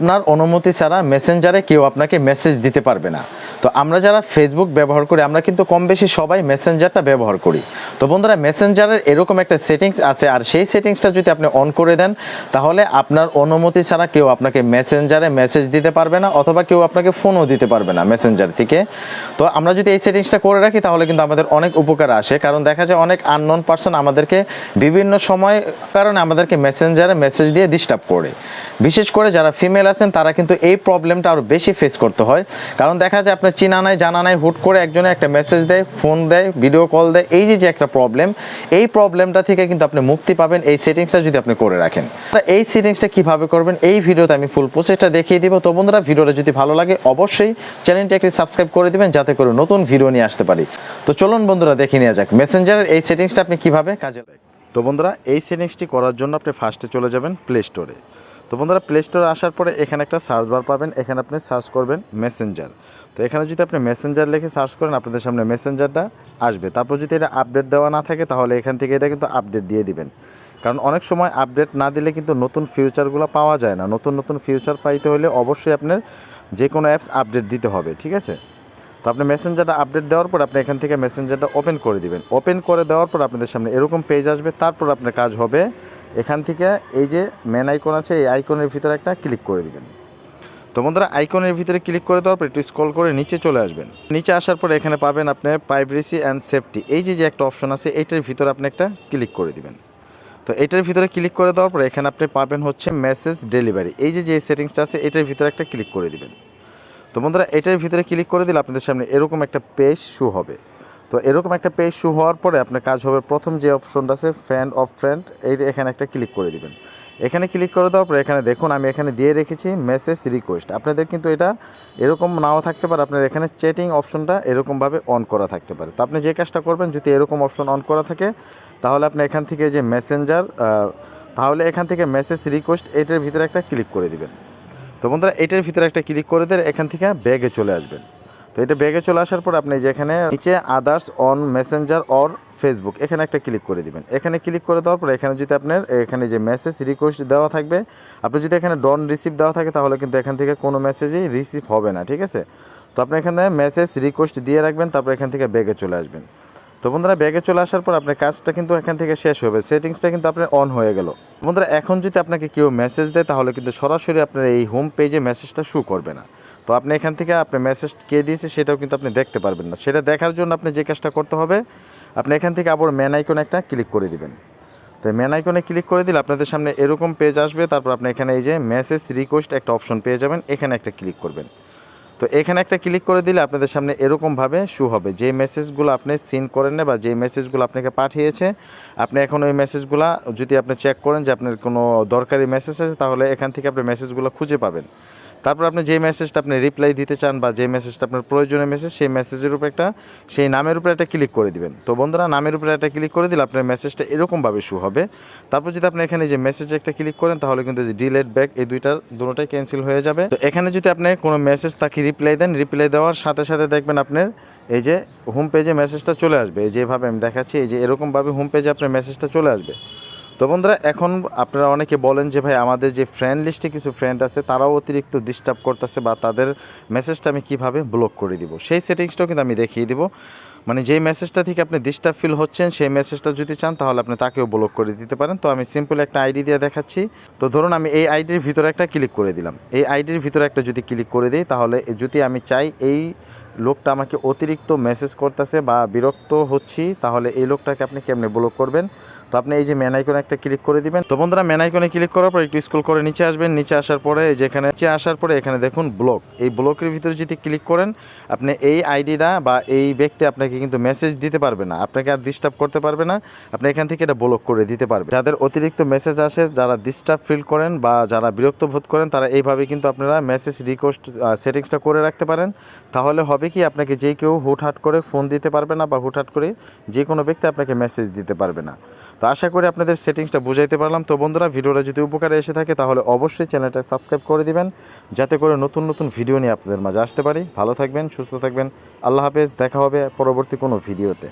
আপনার অনুমতি ছাড়া মেসেঞ্জারে কেউ আপনাকে মেসেজ দিতে পারবে না। তো আমরা যারা ফেসবুক ব্যবহার করি, আমরা কিন্তু কম বেশি সবাই মেসেঞ্জারটা ব্যবহার করি। তো বন্ধুরা মেসেঞ্জারের এরকম একটা সেটিংস আছে, আর সেই সেটিংসটা যদি আপনি অন করে দেন, তাহলে আপনার অনুমতি ছাড়া কেউ আপনাকে মেসেঞ্জারে মেসেজ দিতে পারবে না, অথবা কেউ আপনাকে ফোনও দিতে পারবে না মেসেঞ্জার থেকে। তো আমরা যদি এই সেটিংসটা করে রাখি, তাহলে কিন্তু আমাদের অনেক উপকার আসে, কারণ দেখা যায় অনেক আননোন পার্সন আমাদেরকে বিভিন্ন সময় কারণে আমাদেরকে মেসেঞ্জারে মেসেজ দিয়ে ডিস্টার্ব করে। বিশেষ করে যারা ফিমেল আছেন, তারা কিন্তু এই প্রবলেমটা আরও বেশি ফেস করতে হয়। কারণ দেখা যায় আপনার চিনা নাই, জানা নাই, হুট করে একজনে একটা মেসেজ দেয় ফোন দেয় ভিডিও কল দেয়, এই যে যে একটা প্রবলেম এই প্রবলেমটা থেকে কিন্তু আপনি মুক্তি পাবেন এই সেটিংসটা যদি আপনি করে রাখেন। এই সেটিংসটা কীভাবে করবেন, এই ভিডিওতে আমি ফুল প্রসেসটা দেখিয়ে দিব। তো বন্ধুরা, ভিডিওটা যদি ভালো লাগে, অবশ্যই চ্যানেলটি একটি সাবস্ক্রাইব করে দিবেন, যাতে করে নতুন ভিডিও নিয়ে আসতে পারি। তো চলুন বন্ধুরা, দেখে নেওয়া যাক। মেসেঞ্জারের এই সেটিংসটা আপনি কীভাবে কাজে তো বন্ধুরা, এই সেটিংসটি করার জন্য আপনি ফার্স্টে চলে যাবেন প্লে স্টোরে তো বন্ধুরা প্লে স্টোরে আসার পরে এখানে একটা সার্চ বার পাবেন। এখানে আপনি সার্চ করবেন মেসেঞ্জার তো এখানে যদি আপনি মেসেঞ্জার লিখে সার্চ করেন, আপনাদের সামনে মেসেঞ্জারটা আসবে। তারপর যদি এটা আপডেট দেওয়া না থাকে, তাহলে এখান থেকে এটা কিন্তু আপডেট দিয়ে দিবেন। কারণ অনেক সময় আপডেট না দিলে কিন্তু নতুন ফিউচারগুলো পাওয়া যায় না। নতুন নতুন ফিউচার পাইতে হলে অবশ্যই আপনার যে কোনো অ্যাপস আপডেট দিতে হবে, ঠিক আছে? তো আপনি মেসেঞ্জারটা আপডেট দেওয়ার পর আপনি এখান থেকে মেসেঞ্জারটা ওপেন করে দিবেন। ওপেন করে দেওয়ার পর আপনাদের সামনে এরকম পেজ আসবে। তারপর আপনার কাজ হবে এখান থেকে এই যে মেন আইকন আছে, এই আইকনের ভিতরে একটা ক্লিক করে দিবেন। তো বন্ধুরা আইকনের ভিতরে ক্লিক করে দেওয়ার পর একটু স্ক্রল করে নিচে চলে আসবেন। নিচে আসার পর এখানে পাবেন আপনি প্রাইভেসি অ্যান্ড সেফটি এই যে যে একটা অপশন আছে, এইটার ভিতরে আপনি একটা ক্লিক করে দিবেন। তো এটার ভিতরে ক্লিক করে দেওয়ার পর এখানে আপনি পাবেন হচ্ছে মেসেজ ডেলিভারি এই যে যে সেটিংসটা আছে এটার ভিতরে একটা ক্লিক করে দিবেন। তো বন্ধুরা এটার ভিতরে ক্লিক করে দিলে আপনাদের সামনে এরকম একটা পেজ শু হবে। তো এরকম একটা পেজ শু হওয়ার পরে আপনার কাজ হবে, প্রথম যে অপশনটা আছে ফ্রেন্ড অফ ফ্রেন্ড এই এখানে একটা ক্লিক করে দিবেন। এখানে ক্লিক করে দেওয়ার পরে এখানে দেখুন, আমি এখানে দিয়ে রেখেছি মেসেজ রিকোয়েস্ট আপনাদের কিন্তু এটা এরকম নাও থাকতে পারে, আপনার এখানে চ্যাটিং অপশনটা এরকমভাবে অন করা থাকতে পারে। তো আপনি যে কাজটা করবেন, যদি এরকম অপশন অন করা থাকে, তাহলে আপনি এখান থেকে যে মেসেঞ্জার তাহলে এখান থেকে মেসেজ রিকোয়েস্ট এটার ভিতরে একটা ক্লিক করে দিবেন। তো বন্ধুরা, এটার ভিতরে একটা ক্লিক করে দেন এখান থেকে ব্যাগে চলে আসবেন। তো এটা ব্যাগে চলে আসার পর আপনি যেখানে, নিচে others on messenger or Facebook এখানে একটা ক্লিক করে দিবেন। এখানে ক্লিক করে দেওয়ার পর এখানে যদি আপনার এখানে যে মেসেজ রিকোয়েস্ট দেওয়া থাকবে, আপনি যদি এখানে ডন রিসিভ দেওয়া থাকে, তাহলে কিন্তু এখান থেকে কোনো মেসেজই রিসিভ হবে না, ঠিক আছে? তো আপনি এখানে মেসেজ রিকোয়েস্ট দিয়ে রাখবেন, তারপর এখান থেকে ব্যাগে চলে আসবেন। তো বন্ধুরা, ব্যাগে চলে আসার পর আপনার কাজটা কিন্তু এখান থেকে শেষ হবে সেটিংসটা কিন্তু আপনার অন হয়ে গেল। বন্ধুরা, এখন যদি আপনাকে কেউ মেসেজ দেয়, তাহলে কিন্তু সরাসরি আপনার এই হোম পেজে মেসেজটা শু করবে না। তো আপনি এখান থেকে আপনি মেসেজ কে দিয়েছে সেটাও কিন্তু আপনি দেখতে পারবেন না। সেটা দেখার জন্য আপনি যে কাজটা করতে হবে, আপনি এখান থেকে আবার ম্যান আইকনে একটা ক্লিক করে দিবেন। তো ম্যান আইকনে ক্লিক করে দিলে আপনাদের সামনে এরকম পেজ আসবে, তারপর আপনি এখানে এই যে মেসেজ রিকোয়েস্ট একটা অপশন পেয়ে যাবেন, এখানে একটা ক্লিক করবেন। তো এখানে একটা ক্লিক করে দিলে আপনাদের সামনে এরকমভাবে শু হবে। যে মেসেজগুলো আপনি সিন করেন না বা যে মেসেজগুলো আপনাকে পাঠিয়েছে, আপনি এখন ওই মেসেজগুলো যদি আপনি চেক করেন যে আপনার কোনো দরকারি মেসেজ আছে, তাহলে এখান থেকে আপনি মেসেজগুলো খুঁজে পাবেন। তারপর আপনি যে মেসেজটা আপনি রিপ্লাই দিতে চান বা যে মেসেজটা আপনার প্রয়োজনীয় মেসেজ সেই মেসেজের উপর একটা, সেই নামের উপরে একটা ক্লিক করে দিবেন। তো বন্ধুরা, নামের উপরে একটা ক্লিক করে দিলে আপনার মেসেজটা এরকমভাবে শু হবে। তারপর যদি আপনি এখানে যে মেসেজ একটা ক্লিক করেন, তাহলে কিন্তু যে ডিলেট ব্যাক এই দুইটার দুটোটাই ক্যান্সেল হয়ে যাবে। তো এখানে যদি আপনি কোনো মেসেজ তাকে রিপ্লাই দেন রিপ্লাই দেওয়ার সাথে সাথে দেখবেন আপনার এই যে হোম পেজে মেসেজটা চলে আসবে। যেভাবে আমি দেখাচ্ছি, এই যে এরকমভাবে হোম পেজে আপনার মেসেজটা চলে আসবে। তো বন্ধুরা, এখন আপনারা অনেকে বলেন যে, ভাই, আমাদের যে ফ্রেন্ড লিস্টে কিছু ফ্রেন্ড আছে, তারাও অতিরিক্ত ডিস্টার্ব করতেছে বা তাদের মেসেজটা আমি কীভাবে ব্লক করে দিব? সেই সেটিংসটাও কিন্তু আমি দেখিয়ে দিব। মানে যেই মেসেজটা থেকে আপনি ডিস্টার্ব ফিল হচ্ছেন, সেই মেসেজটা যদি চান, তাহলে আপনি তাকেও ব্লক করে দিতে পারেন। তো আমি সিম্পল একটা আইডি দিয়ে দেখাচ্ছি। তো ধরুন, আমি এই আইডির ভিতরে একটা ক্লিক করে দিলাম। এই আইডির ভিতরে একটা যদি ক্লিক করে দিই, তাহলে যদি আমি চাই এই লোকটা আমাকে অতিরিক্ত মেসেজ করতেছে বা বিরক্ত হচ্ছি, তাহলে এই লোকটাকে আপনি কেমনে ব্লক করবেন? তো আপনি এই যে ম্যান আইকনে একটা ক্লিক করে দিবেন। তো বন্ধুরা ম্যান আইকনে ক্লিক করার পর একটু স্কুল করে নিচে আসবেন। নিচে আসার পরে যেখানে নিচে আসার পরে এখানে দেখুন ব্লক এই ব্লকের ভিতরে যদি ক্লিক করেন, আপনি এই আইডিটা বা এই ব্যক্তি আপনাকে কিন্তু মেসেজ দিতে পারবে না। আপনাকে আর ডিস্টার্ব করতে পারবে না। আপনি এখান থেকে এটা ব্লক করে দিতে পারবে যাদের অতিরিক্ত মেসেজ আসে, যারা ডিস্টার্ব ফিল করেন বা যারা বিরক্ত বোধ করেন, তারা এইভাবে কিন্তু আপনারা মেসেজ রিকোয়েস্ট সেটিংসটা করে রাখতে পারেন। তাহলে হবে কি, আপনাকে যে কেউ হুটহাট করে ফোন দিতে পারবে না বা হুটহাট করে যে কোনো ব্যক্তি আপনাকে মেসেজ দিতে পারবে না। তো আশা করি আপনাদের সেটিংসটা বুঝাইতে পারলাম। তো বন্ধুরা, ভিডিওটা যদি উপকারে এসে থাকে, তাহলে অবশ্যই চ্যানেলটা সাবস্ক্রাইব করে দিবেন, যাতে করে নতুন নতুন ভিডিও নিয়ে আপনাদের মাঝে আসতে পারি। ভালো থাকবেন, সুস্থ থাকবেন। আল্লাহ হাফেজ, দেখা হবে পরবর্তী কোনো ভিডিওতে।